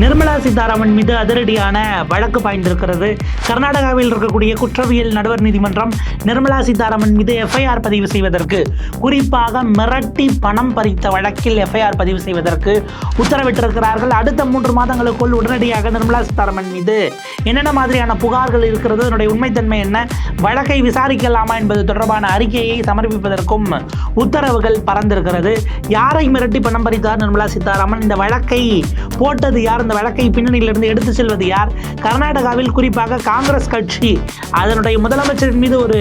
நிர்மலா சீதாராமன் மீது அதிரடியான வழக்கு பாய்ந்திருக்கிறது. கர்நாடகாவில் இருக்கக்கூடிய குற்றவியல் நடுவர் நீதிமன்றம் நிர்மலா சீதாராமன் மீது எஃப்ஐஆர் பதிவு செய்வதற்கு குறிப்பாக மிரட்டி பணம் பறித்த வழக்கில் எஃப்ஐஆர் பதிவு செய்வதற்கு உத்தரவிட்டிருக்கிறார்கள். அடுத்த மூன்று மாதங்களுக்குள் உடனடியாக நிர்மலா சீதாராமன் மீது என்னென்ன மாதிரியான புகார்கள் இருக்கிறது அதனுடைய உண்மைத்தன்மை என்ன வழக்கை விசாரிக்கலாமா என்பது தொடர்பான அறிக்கையை சமர்ப்பிப்பதற்கும் உத்தரவுகள் பறந்திருக்கிறது. யாரை மிரட்டி பணம் பறித்தார் நிர்மலா சீதாராமன்? இந்த வழக்கை போட்டது யார்? இந்த வழக்கை பின்னணியிலிருந்து எடுத்து செல்வது யார்? கர்நாடகாவில் குறிப்பாக காங்கிரஸ் கட்சி. அதனுடைய முதலமைச்சரின் மீது ஒரு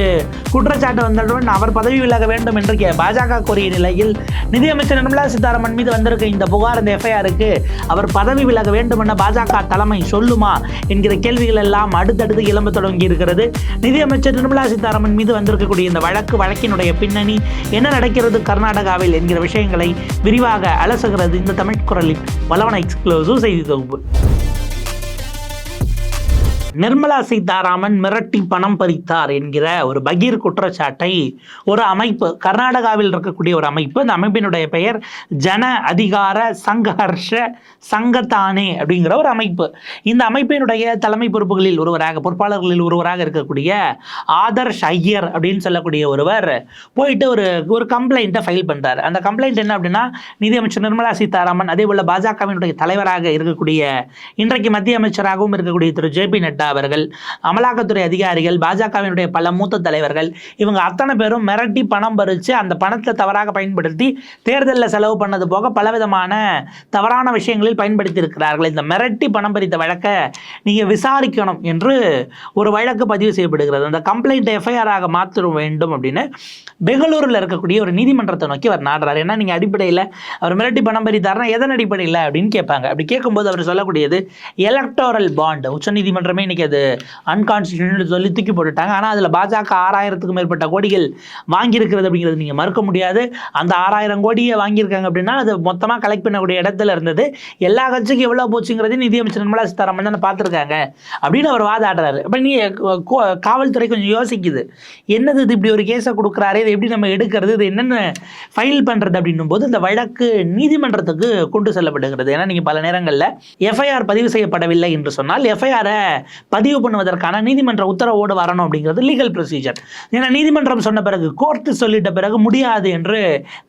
குற்றச்சாட்டு வந்தவுடன் அவர் பதவி விலக வேண்டும் என்று கே- பாஜக கோரிய நிலையில் நிதியமைச்சர் நிர்மலா சீதாராமன் மீது வந்திருக்க இந்த புகார் இந்த எஃப்ஐஆருக்கு அவர் பதவி விலக வேண்டும் என பாஜக தலைமை சொல்லுமா என்கிற கேள்விகள் எல்லாம் அடுத்தடுத்து எழும்ப தொடங்கி இருக்கிறது நிதியமைச்சர் நிர்மலா சீதாராமன் மீது வந்திருக்கக்கூடிய இந்த வழக்கு வழக்கினுடைய பின்னணி என்ன நடக்கிறது கர்நாடகாவில் என்கிற விஷயங்களை விரிவாக அலசுகிறது இந்த தமிழ் குரலின் வளவன எக்ஸ்க்ளோசிவ் செய்தி Globo. நிர்மலா சீதாராமன் மிரட்டி பணம் பறித்தார் என்கிற ஒரு பகீர் குற்றச்சாட்டை ஒரு அமைப்பு கர்நாடகாவில் இருக்கக்கூடிய ஒரு அமைப்பு அந்த அமைப்பினுடைய பெயர் ஜன அதிகார சங்கஹர்ஷ சங்கத்தானே அப்படிங்கிற ஒரு அமைப்பு. இந்த அமைப்பினுடைய தலைமை பொறுப்புகளில் ஒருவராக பொறுப்பாளர்களில் ஒருவராக இருக்கக்கூடிய ஆதர்ஷ் ஐயர் அப்படின்னு சொல்லக்கூடிய ஒருவர் போயிட்டு ஒரு ஒரு கம்ப்ளைண்ட்டை ஃபைல் பண்ணுறாரு அந்த கம்ப்ளைண்ட் என்ன அப்படின்னா நிதியமைச்சர் நிர்மலா சீதாராமன் அதே போல் பாஜகவினுடைய தலைவராக இருக்கக்கூடிய இன்றைக்கு மத்திய அமைச்சராகவும் இருக்கக்கூடிய திரு ஜே பி நட்டா அவர்கள் அமலாக்கத்துறை அதிகாரிகள் பாஜகவினுடைய பல மூத்த தலைவர்கள் இவங்க அத்தனை பேரும் மிரட்டி பணம் பறித்து அந்த பணத்தை தவறாக பயன்படுத்தி தேர்தலில் செலவு பண்ணது போக பலவிதமான தவறான விஷயங்களில் பயன்படுத்தி இருக்கிறார்கள் இந்த மிரட்டி பணம் பறித்த வழக்கை நீங்கள் விசாரிக்கணும் என்று ஒரு வழக்கு பதிவு செய்யப்படுகிறது. அந்த கம்ப்ளைண்ட் எஃப்ஐஆராக மாற்ற வேண்டும் அப்படின்னு பெங்களூரில் இருக்கக்கூடிய ஒரு நீதிமன்றத்தை நோக்கி அவர் நாடுறாரு. ஏன்னா நீங்கள் அடிப்படையில் அவர் மிரட்டி பணம் பறித்தார்னா எதன் அடிப்படையில் அப்படின்னு கேட்பாங்க. அப்படி கேட்கும்போது அவர் சொல்லக்கூடியது எலக்டோரல் பாண்டு உச்சநீதிமன்றமே இன்னைக்கு அது அன்கான்ஸ்டியூஷன் சொல்லி தூக்கி போட்டுட்டாங்க. ஆனால் அதில் பாஜக ஆறாயிரத்துக்கும் மேற்பட்ட கோடிகள் வாங்கியிருக்கிறது அப்படிங்கிறது நீங்கள் மறுக்க முடியாது. அந்த ஆறாயிரம் கோடியை வாங்கியிருக்காங்க அப்படின்னா அது மொத்தமாக கலெக்ட் பண்ணக்கூடிய இடத்துல இருந்தது. எல்லா கட்சிக்கும் எவ்வளோ போச்சுங்கிறது நிதியமைச்சர் நிர்மலா சீதாராமன் தானே பார்த்துருக்காங்க. அப்படின்னு அவர் வாதாடுறாரு. இப்போ நீ காவல்துறை கொஞ்சம் யோசிக்குது. என்னது இது இப்படி ஒரு கேஸை கொடுக்குறாரு? இதை எப்படி நம்ம எடுக்கிறது? இது என்னென்ன ஃபைல் பண்ணுறது அப்படின்னும் போது இந்த வழக்கு நீதிமன்றத்துக்கு கொண்டு செல்லப்படுகிறது. ஏன்னா நீங்கள் பல நேரங்களில் எஃப்ஐஆர் பதிவு செய்யப்படவில்லை என்று சொன்னால் எஃப்ஐஆரை பதிவு பண்ணுவதற்கான நீதிமன்ற உத்தரவோடு வரணும் அப்படிங்கிறது லீகல் ப்ரொசீஜர் ஏன்னா நீதிமன்றம் சொன்ன பிறகு கோர்ட்டு சொல்லிட்ட பிறகு முடியாது என்று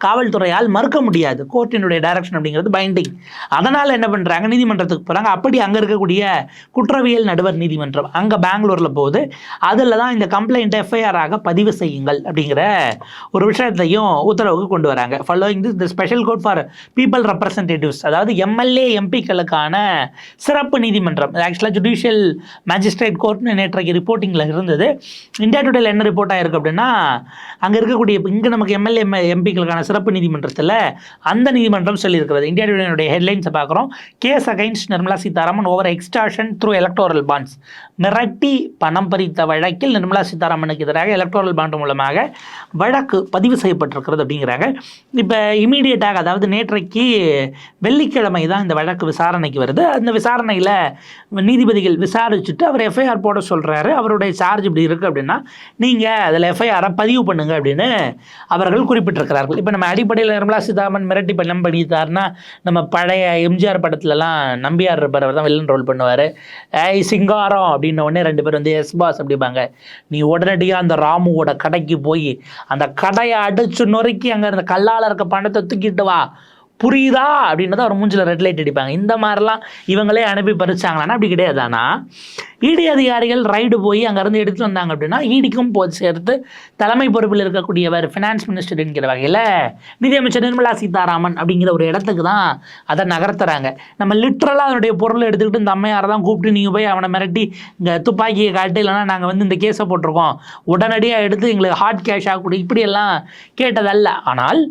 காவல்துறையால் மறுக்க முடியாது. கோர்ட்டினுடைய டைரக்ஷன் அப்படிங்கிறது பைண்டிங் அதனால் என்ன பண்ணுறாங்க நீதிமன்றத்துக்கு போகிறாங்க அப்படி அங்கே இருக்கக்கூடிய குற்றவியல் நடுவர் நீதிமன்றம் அங்கே பெங்களூரில் போகுது. அதில் தான் இந்த கம்ப்ளைண்ட் எஃப்ஐஆராக பதிவு செய்யுங்கள் அப்படிங்கிற ஒரு விஷயத்தையும் உத்தரவுக்கு கொண்டு வராங்க. Following this the special court for people representatives அதாவது எம்எல்ஏ எம்பிக்களுக்கான சிறப்பு நீதிமன்றம் ஆக்சுவலாக ஜுடிஷியல் மேஜிஸ்ட்ரேட் கோர்ட்னு நேற்றைக்கு ரிப்போர்ட்டிங்கில் இருந்தது. இந்தியா டுடேல என்ன ரிப்போர்ட் ஆயிருக்கு அப்படின்னா அங்கே இருக்கக்கூடிய இங்கே நமக்கு எம்எல்ஏ எம்பிக்களுக்கான சிறப்பு நீதிமன்றத்தில் அந்த நீதிமன்றம் சொல்லியிருக்கிறது. இந்தியா டுடேனுடைய ஹெட்லைன்ஸை பார்க்குறோம். Case against Nirmala Sitharaman over extortion through electoral bonds மிரட்டி பணம் பறித்த வழக்கில் நிர்மலா சீதாராமனுக்கு எதிராக எலக்டோரல் பாண்ட் மூலமாக வழக்கு பதிவு செய்யப்பட்டிருக்கிறது அப்படிங்கிறாங்க. இப்போ இமீடியட்டாக அதாவது நேற்றைக்கு வெள்ளிக்கிழமை தான் இந்த வழக்கு விசாரணைக்கு வருது. அந்த விசாரணையில் நீதிபதிகள் வச்சுட்டு அவர் எஃப்ஐஆர் போட சொல்கிறாரு அவருடைய சார்ஜ் இப்படி இருக்குது அப்படின்னா நீங்கள் அதில் எஃப்ஐஆரை பதிவு பண்ணுங்க அப்படின்னு அவர்கள் குறிப்பிட்டிருக்கிறார்கள். இப்போ நம்ம அடிப்படையில் நிர்மலா சீதாராமன் மிரட்டி பண்ணம் பண்ணித்தாருன்னா நம்ம பழைய எம்ஜிஆர் படத்துலலாம் நம்பியார் இருப்பார். அவர் தான் வில்லன் ரோல் பண்ணுவார். ஏய் சிங்காரம் அப்படின்ன உடனே ரெண்டு பேர் வந்து எஸ் பாஸ் அப்படிம்பாங்க. நீ உடனடியாக அந்த ராமுவோட கடைக்கு போய் அந்த கடையை அடிச்சு நொறுக்கி அங்கே இருந்த கல்லால் இருக்க பணத்தை தூக்கிட்டு வா. புரியுதா? அப்படின்றத அவர் மூஞ்சில் ரெட் லைட் அடிப்பாங்க. இந்த மாதிரிலாம் இவங்களே அனுப்பி பறிச்சாங்களான்னா அப்படி கிடையாது. ஆனால் இடி அதிகாரிகள் ரைடு போய் அங்கேருந்து எடுத்துகிட்டு வந்தாங்க அப்படின்னா ஈடிக்கும் போது சேர்த்து தலைமை பொறுப்பில் இருக்கக்கூடியவர் ஃபினான்ஸ் மினிஸ்டர் என்கிற வகையில் நிதியமைச்சர் நிர்மலா சீதாராமன் அப்படிங்கிற ஒரு இடத்துக்கு தான் அதை நகர்த்துறாங்க. நம்ம லிட்ரலாக அதனுடைய பொருளை எடுத்துக்கிட்டு இந்த அம்மையாரை தான் கூப்பிட்டு நீங்கள் போய் அவனை மிரட்டி இங்கே துப்பாக்கியை காட்டு இல்லைன்னா நாங்கள் வந்து இந்த கேஸை போட்டிருக்கோம். உடனடியாக எடுத்து எங்களுக்கு ஹார்ட் கேஷ் ஆகக்கூடிய இப்படியெல்லாம் கேட்டதல்ல. ஆனால்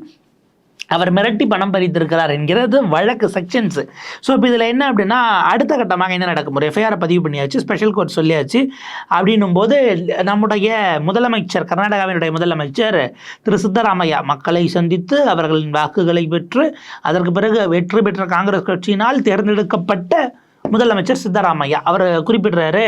அவர் மிரட்டி பணம் பறித்திருக்கிறார் என்கிறது வழக்கு செக்ஷன்ஸ் ஸோ இப்போ இதில் என்ன அப்படின்னா அடுத்த கட்டமாக என்ன நடக்கும் ஒரு எஃப்ஐஆரை பதிவு பண்ணியாச்சு ஸ்பெஷல் கோர்ட் சொல்லியாச்சு. அப்படின்னும் போது நம்முடைய முதலமைச்சர் கர்நாடகாவினுடைய முதலமைச்சர் திரு சித்தராமையா மக்களை சந்தித்து அவர்களின் வாக்குகளை பெற்று அதற்கு பிறகு வெற்றி பெற்ற காங்கிரஸ் கட்சியினால் தேர்ந்தெடுக்கப்பட்ட முதலமைச்சர் சித்தராமையா. அவர் குறிப்பிடுறாரு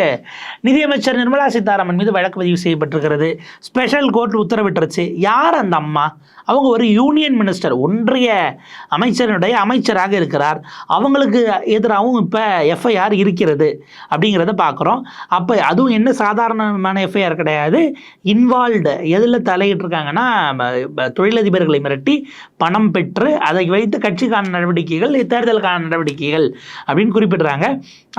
நிதியமைச்சர் நிர்மலா சீதாராமன் மீது வழக்கு பதிவு செய்யப்பட்டிருக்கிறது. ஸ்பெஷல் கோர்ட் உத்தரவிட்டுருச்சு. யார் அந்த அம்மா? அவங்க ஒரு யூனியன் மினிஸ்டர் ஒன்றிய அமைச்சரினுடைய அமைச்சராக இருக்கிறார். அவங்களுக்கு எதிராகவும் இப்போ எஃப்ஐஆர் இருக்கிறது அப்படிங்கிறத பார்க்குறோம் அப்போ அதுவும் என்ன சாதாரணமான எஃப்ஐஆர் கிடையாது. இன்வால்வ்டு எதில் தலையிட்டிருக்காங்கன்னா இருக்காங்கன்னா தொழிலதிபர்களை மிரட்டி பணம் பெற்று அதை வைத்து கட்சிக்கான நடவடிக்கைகள் தேர்தலுக்கான நடவடிக்கைகள் அப்படின்னு குறிப்பிடுறாங்க.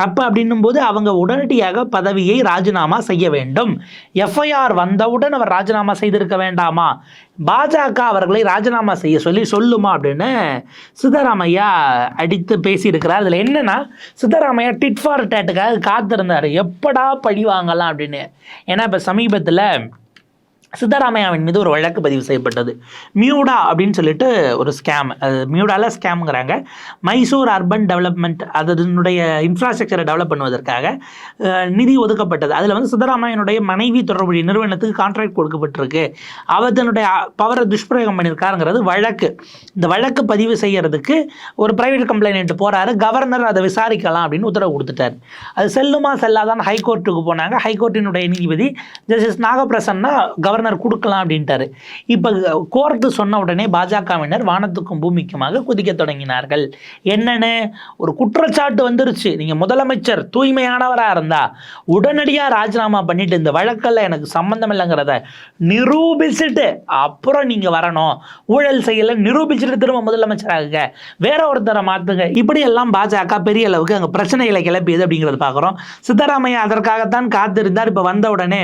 அப்போ அப்படின்னும் போது அவங்க உடனடியாக பதவியை ராஜினாமா செய்ய வேண்டும். எஃப்ஐஆர் வந்தவுடன் அவர் ராஜினாமா செய்திருக்க வேண்டாமா? பாஜக அவர்களை ராஜினாமா செய்ய சொல்லி சொல்லுமா அப்படின்னு சித்தராமையா அடித்து பேசியிருக்கிறார். அதில் என்னென்னா சித்தராமையா டிட் ஃபார் டேட்டுக்காக காத்திருந்தார். எப்படா பழி வாங்கலாம் அப்படின்னு. ஏன்னா இப்போ சமீபத்தில் சித்தராமையாவின் மீது ஒரு வழக்கு பதிவு செய்யப்பட்டது. மியூடா அப்படின்னு சொல்லிட்டு ஒரு ஸ்கேம் அது மியூடால ஸ்கேம்ங்கிறாங்க மைசூர் அர்பன் டெவலப்மெண்ட் அதனுடைய இன்ஃப்ராஸ்ட்ரக்சரை டெவலப் பண்ணுவதற்காக நிதி ஒதுக்கப்பட்டது. அதில் வந்து சித்தராமையனுடைய மனைவி தொடர்புடைய நிறுவனத்துக்கு கான்ட்ராக்ட் கொடுக்கப்பட்டிருக்கு. அவர் தன்னுடைய பவரை துஷ்பிரயோகம் பண்ணியிருக்காருங்கிறது வழக்கு. இந்த வழக்கு பதிவு செய்யறதுக்கு ஒரு பிரைவேட் கம்ப்ளைண்ட் போகிறாரு கவர்னர் அதை விசாரிக்கலாம் அப்படின்னு உத்தரவு கொடுத்துட்டார். அது செல்லுமா செல்லாதான் ஹைகோர்ட்டுக்கு போனாங்க. ஹைகோர்ட்டினுடைய நீதிபதி ஜஸ்டிஸ் நாகப்பிரசன்னா கவர்னர் கொடுக்கலாம் அப்படின்ட்டாரு. இப்போ கோர்த்து சொன்ன உடனே பாஜகவினர் வானத்துக்கும் பூமிக்குமாக குதிக்க தொடங்கினார்கள். என்னென்னு? ஒரு குற்றச்சாட்டு வந்துருச்சு. நீங்கள் முதலமைச்சர் தூய்மையானவராக இருந்தா உடனடியாக ராஜினாமா பண்ணிட்டு இந்த வழக்கில் எனக்கு சம்மந்தம் இல்லைங்கிறத நிரூபிச்சுட்டு அப்புறம் நீங்கள் வரணும். ஊழல் செய்யலை நிரூபிச்சுட்டு திரும்ப முதலமைச்சராகுங்க. வேற ஒருத்தரை மாற்றுங்க இப்படியெல்லாம் பாஜக பெரிய அளவுக்கு அங்கே பிரச்சனைகளை கிளப்பியது அப்படிங்கிறது பார்க்குறோம் சித்தராமையா அதற்காகத்தான் காத்திருந்தார். இப்போ வந்த உடனே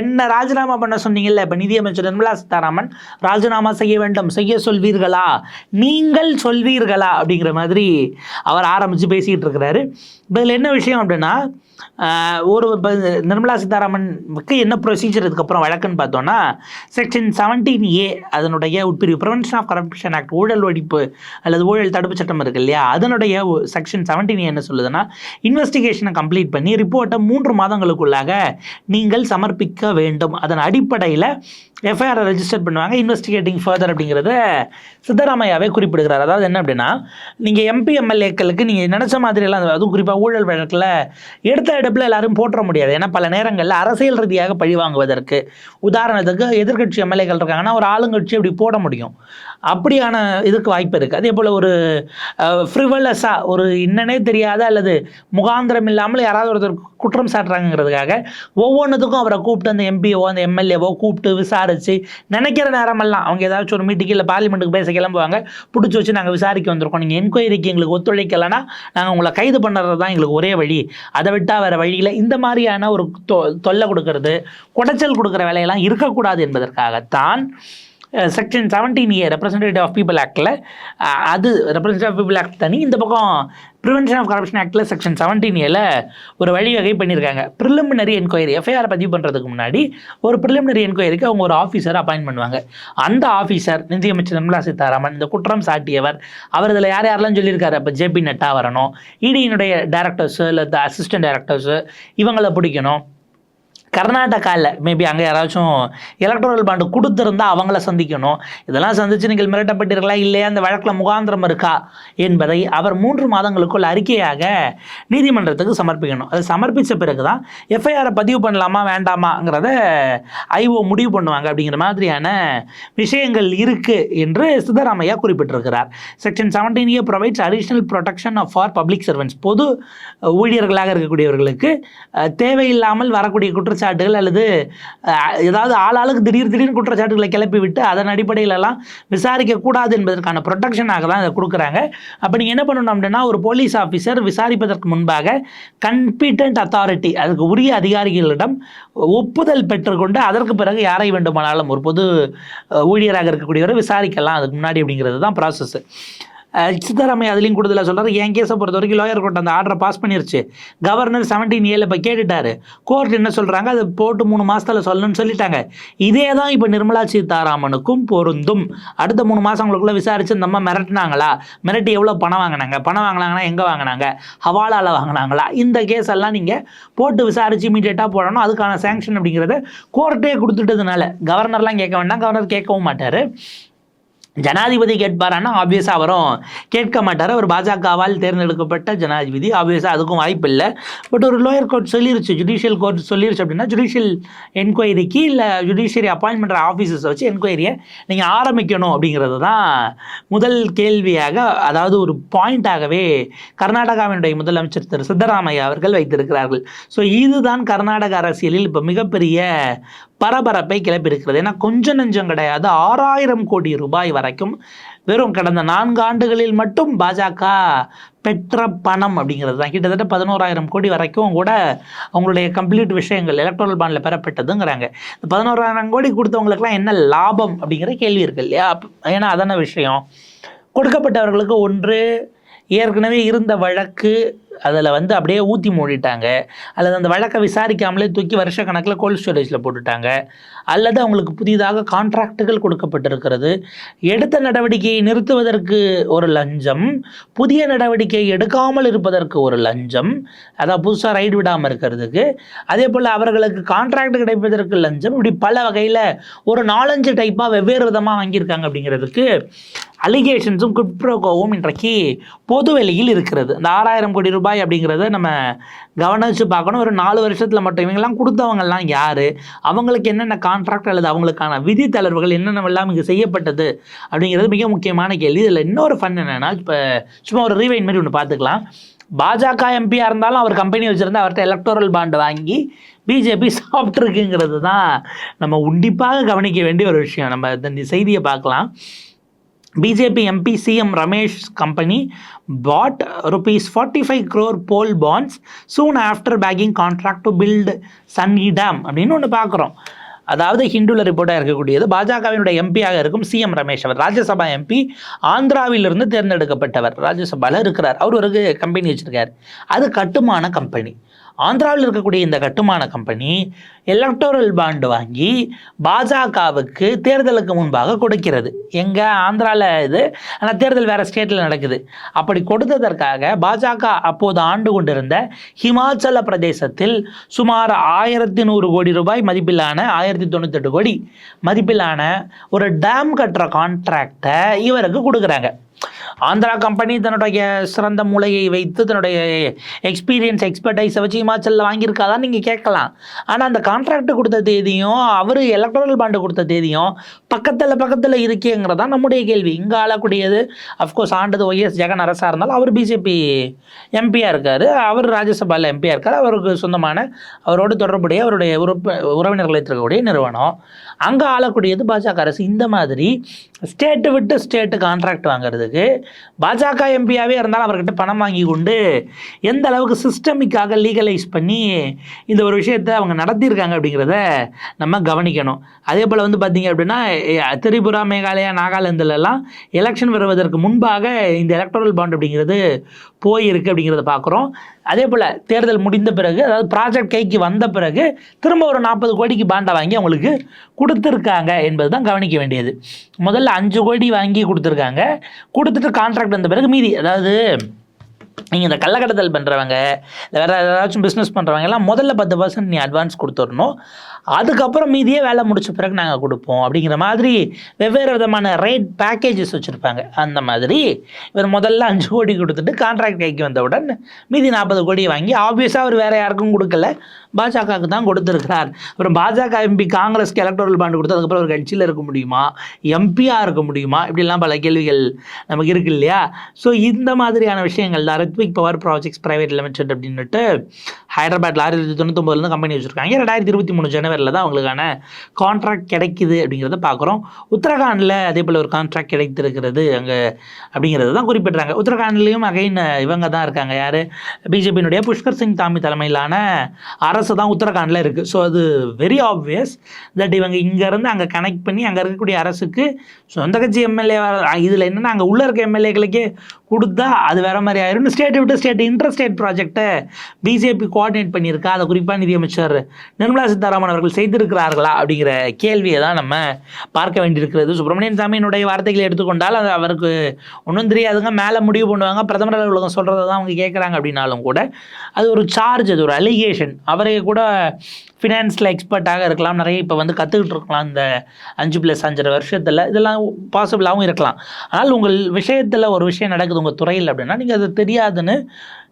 என்ன ராஜினாமா பண்ண சொன்னீங்க? சொன்னீங்கல்ல இப்போ நிதியமைச்சர் நிர்மலா சீதாராமன் ராஜினாமா செய்ய வேண்டும் செய்ய சொல்வீர்களா? நீங்கள் சொல்வீர்களா? அப்படிங்கிற மாதிரி அவர் ஆரம்பித்து பேசிக்கிட்டு இருக்கிறாரு. இதில் என்ன விஷயம் அப்படின்னா ஒரு இப்ப நிர்மலா சீதாராமனுக்கு என்ன ப்ரொசீஜர் இதுக்கப்புறம் வழக்குன்னு பார்த்தோன்னா செக்ஷன் செவன்டீன் ஏ அதனுடைய உட்பிரிவு ப்ரிவென்ஷன் ஆஃப் கரப்ஷன் ஆக்ட் ஊழல் ஒழிப்பு அல்லது ஊழல் தடுப்பு சட்டம் இருக்கு இல்லையா? அதனுடைய செக்ஷன் செவன்டீன் என்ன சொல்லுதுன்னா இன்வெஸ்டிகேஷனை கம்ப்ளீட் பண்ணி ரிப்போர்ட்டை மூன்று மாதங்களுக்குள்ளாக நீங்கள் சமர்ப்பிக்க வேண்டும். அதன் அடிப்படையில் எஃப்ஐஆர் ரெஜிஸ்டர் பண்ணுவாங்க இன்வெஸ்டிகேட்டிங் ஃபர்தர் அப்படிங்கிறத சித்தராமையாவே குறிப்பிடுகிறார். அதாவது என்ன அப்படின்னா நீங்கள் எம்பி எம்எல்ஏக்களுக்கு நீங்கள் நினச்ச மாதிரியெல்லாம் அதுவும் குறிப்பாக ஊழல் வழக்கில் எடுத்த எடுப்பில் எல்லாரும் போற்ற முடியாது. ஏன்னா பல நேரங்களில் அரசியல் ரீதியாக பழி வாங்குவதற்கு உதாரணத்துக்கு எதிர்க்கட்சி எம்எல்ஏக்கள் இருக்காங்கன்னா ஒரு ஆளுங்கட்சி அப்படி போட முடியும். அப்படியான இதுக்கு வாய்ப்பு இருக்குது அதே போல் ஒரு ஃப்ரிவலஸாக ஒரு என்னன்னே தெரியாத அல்லது முகாந்திரம் இல்லாமல் யாராவது ஒருத்தர் குற்றம் சாட்டுறாங்கிறதுக்காக ஒவ்வொன்றுத்துக்கும் அவரை கூப்பிட்டு அந்த எம்பிஓ அந்த எம்எல்ஏவோ கூப்பிட்டு விசாரித்து நினைக்கிற நேரமெல்லாம் அவங்க ஏதாச்சும் ஒரு மீட்டிங் இல்லை பார்லிமெண்ட்டுக்கு பேச கிளம்புவாங்க. பிடிச்சி வச்சு நாங்கள் விசாரிக்க வந்திருக்கோம். நீங்கள் என்கொயரிக்கு எங்களுக்கு ஒத்துழைக்கலைன்னா நாங்கள் உங்களை கைது பண்ணுறது தான் எங்களுக்கு ஒரே வழி. அதை விட்டால் வேறு வழியில் இந்த மாதிரியான ஒரு தொ தொல்லை கொடுக்கறது குடைச்சல் கொடுக்குற வேலையெல்லாம் இருக்கக்கூடாது என்பதற்காகத்தான் section seventeen A representative of people ஆக்டில் அது ரெப்ரசன்டேட்டிவ் ஆஃப் பீப்புள் ஆக்ட் தனி. இந்த பக்கம் ப்ரிவென்ஷன் ஆஃப் கரப்ஷன் ஆக்டில் செக்ஷன் செவன்டீன் ஏல ஒரு வழிவகை பண்ணியிருக்காங்க ப்ரிலிமினரி என்கொயரி எஃப்ஐஆர் பதிவு பண்ணுறதுக்கு முன்னாடி ஒரு ப்ரிலிமினரி என்கொயரிக்கு அவங்க ஒரு ஆஃபீஸர் அப்பாயின் பண்ணுவாங்க. அந்த ஆஃபீஸர் நிதியமைச்சர் நிர்மலா சீதாராமன் இந்த குற்றம் சாட்டியவர் அவர் இதில் யார் யாரெல்லாம் சொல்லியிருக்காரு? அப்போ ஜேபி நட்டா வரணும் இடியினுடைய டேரக்டர்ஸு இல்லை அசிஸ்டன்ட் டேரக்டர்ஸு இவங்களை பிடிக்கணும். கர்நாடகாவில் மேபி அங்கே யாராச்சும் எலக்ட்ரல் பாண்டு கொடுத்துருந்தா அவங்கள சந்திக்கணும். இதெல்லாம் சந்தித்து நீங்கள் மிரட்டப்பட்டீர்களா இல்லையா? அந்த வழக்கில் முகாந்திரம் இருக்கா? என்பதை அவர் மூன்று மாதங்களுக்குள் அறிக்கையாக நீதிமன்றத்துக்கு சமர்ப்பிக்கணும். அதை சமர்ப்பித்த பிறகு தான் எஃப்ஐஆரை பதிவு பண்ணலாமா வேண்டாமாங்கிறத ஐஓ முடிவு பண்ணுவாங்க அப்படிங்கிற மாதிரியான விஷயங்கள் இருக்குது என்று சித்தராமையா குறிப்பிட்டிருக்கிறார். Section seventeen A provides additional protection of for public servants பொது ஊழியர்களாக இருக்கக்கூடியவர்களுக்கு தேவையில்லாமல் வரக்கூடிய குற்றச்சாட்டுகள் அல்லது ஏதாவது ஆளாளுக்கு திடீர் திடீர்னு குற்றச்சாட்டுகளை கிளப்பி விட்டு அதன் அடிப்படையிலலாம் விசாரிக்கக்கூடாது என்பதற்கான ப்ரொடெக்ஷனாக தான் இதை கொடுக்குறாங்க. அப்போ நீங்கள் என்ன பண்ணணும் அப்படின்னா ஒரு போலீஸ் ஆஃபீஸர் விசாரிப்பதற்கு முன்பாக கம்பீட்டன்ட் அத்தாரிட்டி அதுக்கு உரிய அதிகாரிகளிடம் ஒப்புதல் பெற்றுக்கொண்டு அதற்கு பிறகு யாரை வேண்டுமானாலும் ஒரு பொது ஊழியராக இருக்கக்கூடியவரை விசாரிக்கலாம். அதுக்கு முன்னாடி அப்படிங்கிறது தான் ப்ராசஸ்ஸு சித்தராமையா அதுலேயும் கூடுதலாக சொல்கிறார் என் கேஸை பொறுத்த வரைக்கும் லோயர் கோர்ட் அந்த ஆர்டரை பாஸ் பண்ணிருச்சு. கவர்னர் செவன்டீன் ஏழு இப்போ கேட்டுட்டாரு. கோர்ட் என்ன சொல்கிறாங்க அதை போட்டு மூணு மாதத்தில் சொல்லணும்னு சொல்லிட்டாங்க. இதே தான் இப்போ நிர்மலா சீதாராமனுக்கும் பொருந்தும். அடுத்த மூணு மாதங்களுக்குள்ளே விசாரிச்சு இந்த அம்மா மிரட்டினாங்களா? மிரட்டி எவ்வளோ பணம் வாங்கினாங்க? பணம் வாங்கினாங்கன்னா எங்கே வாங்கினாங்க? ஹவாலாவில் வாங்கினாங்களா? இந்த கேஸ் எல்லாம் நீங்கள் போட்டு விசாரித்து இமீடியட்டாக போடணும். அதுக்கான சேங்ஷன் அப்படிங்கிறத கோர்ட்டே கொடுத்துட்டதுனால கவர்னர்லாம் கேட்க வேண்டாம். கவர்னர் கேட்கவும் மாட்டார். ஜனாதிபதி கேட்பாரான்னா ஆப்வியஸாக அவரும் கேட்க மாட்டார். அவர் பாஜகவால் தேர்ந்தெடுக்கப்பட்ட ஜனாதிபதி. ஆப்வியஸாக அதுக்கும் வாய்ப்பு இல்லை. பட் ஒரு லோயர் கோர்ட் சொல்லிருச்சு. ஜுடிஷியல் கோர்ட் சொல்லிருச்சு அப்படின்னா ஜுடிஷியல் என்கொயரிக்கு இல்லை ஜுடிஷியரி அப்பாயின்மெண்ட் பண்ணுற ஆஃபீஸர்ஸை வச்சு என்கொயரியை நீங்கள் ஆரம்பிக்கணும் அப்படிங்கிறது தான் முதல் கேள்வியாக அதாவது ஒரு பாயிண்டாகவே கர்நாடகாவினுடைய முதலமைச்சர் திரு சித்தராமையா அவர்கள் வைத்திருக்கிறார்கள். ஸோ இதுதான் கர்நாடக அரசியலில் இப்போ மிகப்பெரிய பரபரப்பை கிளப்பியிருக்கிறது. ஏன்னா கொஞ்சம் நெஞ்சம் கிடையாது. ஆறாயிரம் கோடி ரூபாய் வரைக்கும் வெறும் கடந்த நான்கு ஆண்டுகளில் மட்டும் பாஜக பெற்ற பணம் அப்படிங்கிறது தான். கிட்டத்தட்ட பதினோராயிரம் கோடி வரைக்கும் கூட அவங்களுடைய கம்ப்ளீட் விஷயங்கள் எலக்ட்ரல் பாண்டில் பெறப்பட்டதுங்கிறாங்க. இந்த பதினோராயிரம் கோடி கொடுத்தவங்களுக்குலாம் என்ன லாபம் அப்படிங்கிற கேள்வி இருக்கு இல்லையா? ஏன்னா அதான விஷயம்? கொடுக்கப்பட்டவர்களுக்கு ஒன்று ஏற்கனவே இருந்த வழக்கு அதில் வந்து அப்படியே ஊற்றி மூடிட்டாங்க. அல்லது அந்த வழக்கை விசாரிக்காமலே தூக்கி வருஷ கணக்கில் கோல்ட் ஸ்டோரேஜில் போட்டுட்டாங்க. அல்லது அவங்களுக்கு புதிதாக கான்ட்ராக்டுகள் கொடுக்கப்பட்டிருக்கிறது. எடுத்த நடவடிக்கையை நிறுத்துவதற்கு ஒரு லஞ்சம். புதிய நடவடிக்கை எடுக்காமல் இருப்பதற்கு ஒரு லஞ்சம். அதாவது புதுசாக ரைடு விடாமல் இருக்கிறதுக்கு. அதே போல் அவர்களுக்கு கான்ட்ராக்ட் கிடைப்பதற்கு லஞ்சம். இப்படி பல வகையில் ஒரு நாலஞ்சு டைப்பாக வெவ்வேறு விதமாக வாங்கியிருக்காங்க அப்படிங்கிறதுக்கு அலிகேஷன்ஸும் குட்ப்ரோகோவும் இன்றைக்கு பொது வெளியில் இருக்கிறது. இந்த ஆறாயிரம் கோடி ரூபாய் அப்படிங்கிறத நம்ம கவனித்து பார்க்கணும். ஒரு நாலு வருஷத்தில் மட்டும் இவங்கெல்லாம் கொடுத்தவங்கெல்லாம் யார்? அவங்களுக்கு என்னென்ன கான்ட்ராக்ட் அல்லது அவங்களுக்கான விதி தளர்வுகள் என்னென்னவெல்லாம் இங்கே செய்யப்பட்டது அப்படிங்கிறது மிக முக்கியமான கேள்வி. இதில் இன்னொரு ஃபன் என்னென்னா இப்போ சும்மா ஒரு ரீவைன் மாதிரி ஒன்று பார்த்துக்கலாம். பாஜக எம்பியாக இருந்தாலும் அவர் கம்பெனி வச்சுருந்தா அவர்கிட்ட எலக்டோரல் பாண்டு வாங்கி பிஜேபி சாப்பிட்ருக்குங்கிறது தான் நம்ம உண்டிப்பாக கவனிக்க வேண்டிய ஒரு விஷயம். நம்ம இந்த செய்தியை பார்க்கலாம். BJP MP CM Ramesh company bought rupees forty five crore poll bonds soon after bagging contract to build Sunni dam அப்படின்னு ஒன்று பார்க்குறோம். அதாவது ஹிந்துல ரிப்போர்ட்டாக இருக்கக்கூடியது. பாஜகவினுடைய எம்பியாக இருக்கும் சிஎம் ரமேஷ் அவர் ராஜ்யசபா எம்பி ஆந்திராவிலிருந்து தேர்ந்தெடுக்கப்பட்டவர். ராஜ்யசபாவில் இருக்கிறார். அவர் ஒரு கம்பெனி வச்சுருக்கார். அது கட்டுமான கம்பெனி ஆந்திராவில் இருக்கக்கூடிய இந்த கட்டுமான கம்பெனி எலக்டோரல் பாண்டு வாங்கி பாஜகவுக்கு தேர்தலுக்கு முன்பாக கொடுக்கிறது. எங்கே ஆந்திராவில் இது ஆனால் தேர்தல் வேறு ஸ்டேட்டில் நடக்குது. அப்படி கொடுத்ததற்காக பாஜக அப்போது ஆண்டு கொண்டிருந்த ஹிமாச்சல பிரதேசத்தில் சுமார் ஆயிரத்தி நூறு கோடி ரூபாய் மதிப்பிலான ஆயிரத்தி தொண்ணூத்தெட்டு கோடி மதிப்பிலான ஒரு டேம் கட்டுற கான்ட்ராக்டை இவருக்கு கொடுக்குறாங்க. ஆந்திரா கம்பெனி தன்னுடைய சிறந்த மூளையை வைத்து தன்னுடைய எக்ஸ்பீரியன்ஸ் எக்ஸ்பர்டைஸை வச்சு ஹிமாச்சலில் வாங்கியிருக்காதான் நீங்கள் கேட்கலாம். ஆனால் அந்த கான்ட்ராக்ட் கொடுத்த தேதியும் அவர் எலக்ட்ரல் பாண்டு கொடுத்த தேதியும் பக்கத்தில் பக்கத்தில் இருக்கேங்கிறதா நம்முடைய கேள்வி. இங்கே ஆளக்கூடியது அஃப்கோர்ஸ் ஆண்டது ஒய்எஸ் ஜெகன் அரசாக இருந்தாலும் அவர் பிஜேபி எம்பியாக இருக்கார். அவர் ராஜ்யசபாவில் எம்பியாக இருக்கார். அவருக்கு சொந்தமான அவரோடு தொடர்புடைய அவருடைய உறுப்ப உறவினர்கள் இருக்கக்கூடிய நிறுவனம். அங்கே ஆளக்கூடியது பாஜக அரசு. இந்த மாதிரி ஸ்டேட்டு விட்டு ஸ்டேட்டு கான்ட்ராக்ட் வாங்குறதுக்கு பாஜக எம்பியாகவே இருந்தாலும் அவர்கிட்ட பணம் வாங்கி கொண்டு எந்த அளவுக்கு சிஸ்டமிக்காக லீகலைஸ் பண்ணி இந்த ஒரு விஷயத்தை அவங்க நடத்தியிருக்காங்க அப்படிங்கிறத நம்ம கவனிக்கணும். அதே போல் வந்து பார்த்திங்க அப்படின்னா திரிபுரா மேகாலயா நாகாலாந்துலலாம் எலெக்ஷன் வருவதற்கு முன்பாக இந்த எலக்ட்ரல் பாண்ட் அப்படிங்கிறது போயிருக்கு அப்படிங்கிறத பார்க்குறோம் அதே போல் தேர்தல் முடிந்த பிறகு அதாவது ப்ராஜெக்ட் கைக்கு வந்த பிறகு திரும்ப ஒரு நாற்பது கோடிக்கு பாண்டை வாங்கி அவங்களுக்கு கொடுத்துருக்காங்க என்பது தான் கவனிக்க வேண்டியது. முதல்ல அஞ்சு கோடி வாங்கி கொடுத்துருக்காங்க. கொடுத்துட்டு கான்ட்ராக்ட் வந்த பிறகு மீதி அதாவது நீங்கள் இந்த கள்ளக்கடத்தல் பண்ணுறவங்க வேறு ஏதாச்சும் பிஸ்னஸ் பண்ணுறவங்க எல்லாம் முதல்ல பத்து பர்சன்ட் நீ அட்வான்ஸ் கொடுத்துடணும். அதுக்கப்புறம் மீதியே வேலை முடிச்ச பிறகு நாங்கள் கொடுப்போம். அப்படிங்கிற மாதிரி வெவ்வேறு விதமான ரேட் பேக்கேஜஸ் வச்சுருப்பாங்க. அந்த மாதிரி இவர் முதல்ல அஞ்சு கோடி கொடுத்துட்டு கான்ட்ராக்ட் கைக்கு வந்தவுடன் மீதி நாற்பது கோடி வாங்கி ஆப்வியஸாக அவர் வேறு யாருக்கும் கொடுக்கல. பாஜகவுக்கு தான் கொடுத்துருக்கிறார். அப்புறம் பாஜக எம்பி காங்கிரஸ்க்கு எலக்ட்ரல் பாண்டு கொடுத்து அதுக்கப்புறம் ஒரு கட்சியில் இருக்க முடியுமா? எம்பியாக இருக்க முடியுமா? இப்படிலாம் பல கேள்விகள் நமக்கு இருக்கு இல்லையா? ஸோ இந்த மாதிரியான விஷயங்கள் தான் Rithwik power projects private limited அப்படின்னுட்டு ஹைதராபாத்தில் ஆயிரத்தி தொண்ணூற்றி தொண்ணூத்தொம்பதுலேருந்து கம்பெனி வச்சுருக்காங்க. ரெண்டாயிரத்தி இருபத்தி மூணு ஜனவரியில் தான் அவங்களுக்கான கான்ட்ராக்ட் கிடைக்குது அப்படிங்கிறத பார்க்குறோம். உத்தரகாண்டில் அதே போல் ஒரு கான்ட்ராக்ட் கிடைத்திருக்கிறது அங்கே அப்படிங்கிறது தான் குறிப்பிட்றாங்க. உத்தரகாண்ட்லேயும் அகைன் இவங்க தான் இருக்காங்க. யார்? பிஜேபியினுடைய புஷ்கர் சிங் தாமி தலைமையிலான அரசு தான் உத்தரகாண்டில் இருக்குது ஸோ அது வெரி ஆப்வியஸ் தட் இவங்க இங்கேருந்து அங்கே கனெக்ட் பண்ணி அங்கே இருக்கக்கூடிய அரசுக்கு சொந்த கட்சி எம்எல்ஏ இதில் என்னென்னா அங்கே உள்ளே இருக்க எம்எல்ஏக்களுக்கே கொடுத்தா அது வேற மாதிரி ஆயிரும் ஸ்டேட் விட்டு ஸ்டேட் இன்டர் ஸ்டேட் ப்ராஜெக்டை பிஜேபி கோ கோஆர்டினேட் பண்ணியிருக்கா? அதை குறிப்பாக நிதியமைச்சர் நிர்மலா சீதாராமன் அவர்கள் செய்திருக்கிறார்களா அப்படிங்கிற கேள்வியை தான் நம்ம பார்க்க வேண்டியிருக்கிறது. சுப்பிரமணியன் சாமியினுடைய வார்த்தைகளை எடுத்துக்கொண்டால் அது அவருக்கு ஒன்றும் தெரியாதுங்க. மேலே முடிவு பண்ணுவாங்க. பிரதமர் அலுவலகம் சொல்கிறத தான் அவங்க கேட்குறாங்க அப்படின்னாலும் கூட அது ஒரு சார்ஜ் அது ஒரு அலிகேஷன் அவரே கூட ஃபினான்ஸில் எக்ஸ்பர்ட்டாக இருக்கலாம். நிறைய இப்போ வந்து கற்றுக்கிட்டு இருக்கலாம். இந்த அஞ்சு ப்ளஸ் அஞ்சரை வருஷத்தில் இதெல்லாம் பாசிபிளாகவும் இருக்கலாம். ஆனால் உங்கள் விஷயத்தில் ஒரு விஷயம் நடக்குது உங்கள் துறையில் அப்படின்னா நீங்கள் அது தெரியாதுன்னு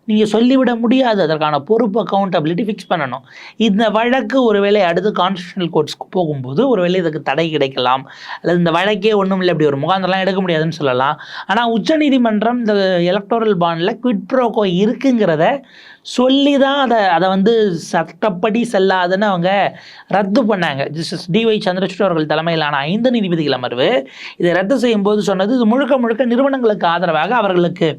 நீங்கள் சொல்லிவிட முடியாது. அதற்கான பொறுப்பு அக்கௌண்டபிலிட்டி ஃபிக்ஸ் பண்ணணும். இந்த வழக்கு ஒருவேளை அடுத்து கான்ஸ்டியூஷனல் கோர்ட்ஸ்க்கு போகும்போது ஒருவேளை இதுக்கு தடை கிடைக்கலாம். அல்லது இந்த வழக்கே ஒன்றும் இல்லை இப்படி ஒரு முகாந்திரலாம் எடுக்க முடியாதுன்னு சொல்லலாம். ஆனால் உச்சநீதிமன்றம் இந்த எலக்டோரல் பாண்டில் குவிட் ப்ரோகோ இருக்குங்கிறத சொல்லி தான் அதை அதை வந்து சட்டப்படி செல்லாதுன்னு அவங்க ரத்து பண்ணாங்க. ஜஸ்டிஸ் டிஒய் சந்திரசூட் அவர்கள் தலைமையிலான ஐந்து நீதிபதிகள் அமர்வு இதை ரத்து செய்யும்போது சொன்னது இது முழுக்க முழுக்க நிறுவனங்களுக்கு ஆதரவாக அவர்களுக்கு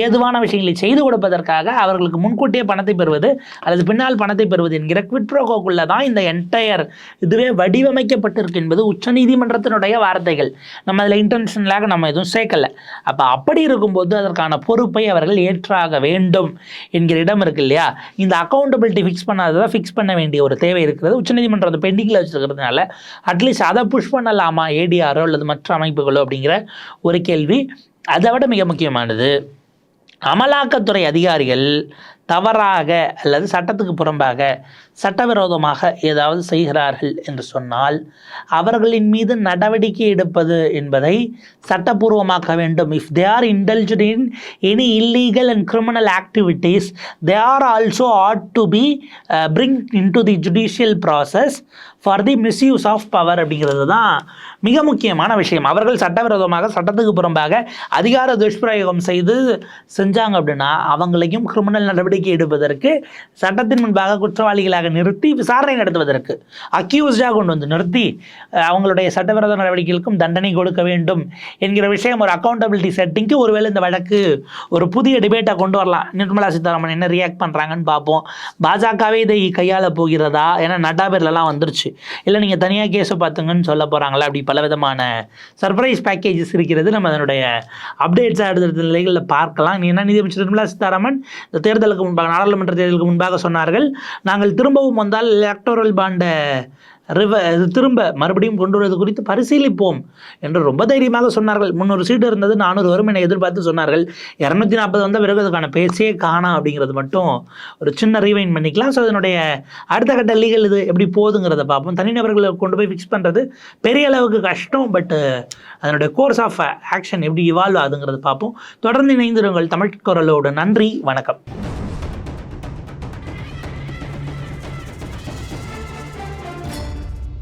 ஏதுவான விஷயங்களை செய்து கொடுப்பதற்காக அவர்களுக்கு முன்கூட்டியே பணத்தை பெறுவது அல்லது பின்னால் பணத்தை பெறுவது என்கிற குவிட்ரோகோக்குள்ள தான் இந்த என்டையர் இதுவே வடிவமைக்கப்பட்டிருக்கு என்பது உச்சநீதிமன்றத்தினுடைய வார்த்தைகள். நம்ம அதில் இன்டென்ஷனலாக நம்ம எதுவும் சேர்க்கல. அப்போ அப்படி இருக்கும்போது அதற்கான பொறுப்பை அவர்கள் ஏற்றாக வேண்டும் என்கிற இடம் இருக்கு இல்லையா? இந்த அக்கௌண்டபிலிட்டி ஃபிக்ஸ் பண்ணாததை ஃபிக்ஸ் பண்ண வேண்டிய ஒரு தேவை இருக்கிறது. உச்சநீதிமன்றம் பெண்டிங்கில் வச்சுருக்கிறதுனால அட்லீஸ்ட் அதை புஷ் பண்ணலாமா ஏடிஆரோ அல்லது மற்ற அமைப்புகளோ அப்படிங்கிற ஒரு கேள்வி அதை விட மிக முக்கியமானது. அமலாக்கத்துறை அதிகாரிகள் தவறாக அல்லது சட்டத்துக்கு புறம்பாக சட்டவிரோதமாக ஏதாவது செய்கிறார்கள் என்று சொன்னால் அவர்களின் மீது நடவடிக்கை எடுப்பது என்பதை சட்டப்பூர்வமாக்க வேண்டும். If they are intelligent in any illegal and criminal activities they are also ought to be bring into the judicial process for the misuse of power அப்படிங்கிறது தான் மிக முக்கியமான விஷயம். அவர்கள் சட்டவிரோதமாக சட்டத்துக்கு புறம்பாக அதிகார துஷ்பிரயோகம் செய்து செஞ்சாங்க அப்படின்னா அவங்களையும் கிரிமினல் நடவடிக்கை எடுப்பதற்கு சட்டத்தின் முன்பாக குற்றவாளிகளாக நிறுத்தி விசாரணை நடத்துவதற்கு அக்யூஸ்டாக கொண்டு வந்து நிறுத்தி அவங்களுடைய சட்டவிரோத நடவடிக்கைகளுக்கும் தண்டனை கொடுக்க வேண்டும் என்கிற விஷயம் ஒரு அக்கௌண்டபிலிட்டி செட்டிங்க்கு ஒருவேளை இந்த வழக்கு ஒரு புதிய டிபேட்டை கொண்டு வரலாம். நிர்மலா சீதாராமன் என்ன ரியாக்ட் பண்ணுறாங்கன்னு பார்ப்போம். பாஜகவே இதை கையாள போகிறதா? ஏன்னா நட்டா பேர்லலாம் வந்துருச்சு. இல்லை நீங்கள் தனியாக கேஸை பார்த்துங்கன்னு சொல்ல போகிறாங்களா அப்படி பல விதமான சர்ப்ரைஸ் பேக்கேஜஸ் இருக்கிறது நம்ம அதனுடைய அப்டேட்ஸாக அடுத்தடுத்த நிலைகளில் பார்க்கலாம். நீ என்ன நிதியமைச்சர் நிர்மலா சீதாராமன்? இந்த தேர்தலுக்கு முன்பாக நாடாளுமன்ற தேர்தலுக்கு முன்பாக சொன்னார்கள் நாங்கள் திரும்பவும் வந்தால் எலக்டோரல் பாண்டை ரிவ இது திரும்ப மறுபடியும் கொண்டு வருவது குறித்து பரிசீலிப்போம் என்று ரொம்ப தைரியமாக சொன்னார்கள். முந்நூறு சீட்டு இருந்தது நானூறு வரும் என எதிர்பார்த்து சொன்னார்கள். இரநூத்தி நாற்பது வந்த பிறகு அதுக்கான பேச்சே காணாம் அப்படிங்கிறது மட்டும் ஒரு சின்ன ரீவைன் பண்ணிக்கலாம். ஸோ அதனுடைய அடுத்த கட்ட லீகல் இது எப்படி போகுதுங்கிறத பார்ப்போம். தனிநபர்களை கொண்டு போய் ஃபிக்ஸ் பண்ணுறது பெரிய அளவுக்கு கஷ்டம் பட்டு uh, அதனுடைய கோர்ஸ் ஆஃப் ஆக்ஷன் எப்படி இவால்வ் ஆகுதுங்கிறது பார்ப்போம். தொடர்ந்து இணைந்திருங்கள் தமிழ் குரலோடு. நன்றி வணக்கம்.